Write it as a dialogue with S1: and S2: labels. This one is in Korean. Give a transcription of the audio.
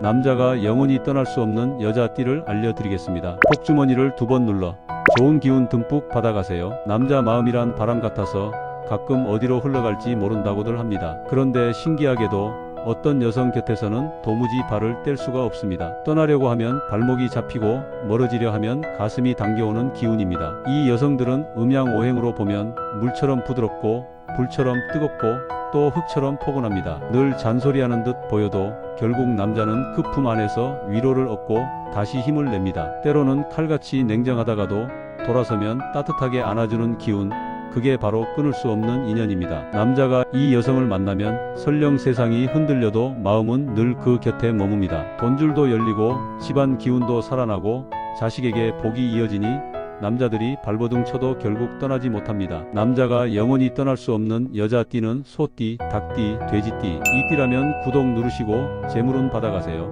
S1: 남자가 영원히 떠날 수 없는 여자 띠를 알려드리겠습니다. 복주머니를 두 번 눌러 좋은 기운 듬뿍 받아가세요. 남자 마음이란 바람 같아서 가끔 어디로 흘러갈지 모른다고들 합니다. 그런데 신기하게도 어떤 여성 곁에서는 도무지 발을 뗄 수가 없습니다. 떠나려고 하면 발목이 잡히고 멀어지려 하면 가슴이 당겨오는 기운입니다. 이 여성들은 음양오행으로 보면 물처럼 부드럽고 불처럼 뜨겁고 또 흙처럼 포근합니다. 늘 잔소리하는 듯 보여도 결국 남자는 그 품 안에서 위로를 얻고 다시 힘을 냅니다. 때로는 칼같이 냉정하다가도 돌아서면 따뜻하게 안아주는 기운, 그게 바로 끊을 수 없는 인연입니다. 남자가 이 여성을 만나면 설령 세상이 흔들려도 마음은 늘 그 곁에 머뭅니다. 돈줄도 열리고 집안 기운도 살아나고 자식에게 복이 이어지니 남자들이 발버둥 쳐도 결국 떠나지 못합니다. 남자가 영원히 떠날 수 없는 여자띠는 소띠, 닭띠, 돼지띠. 이 띠라면 구독 누르시고 재물은 받아가세요.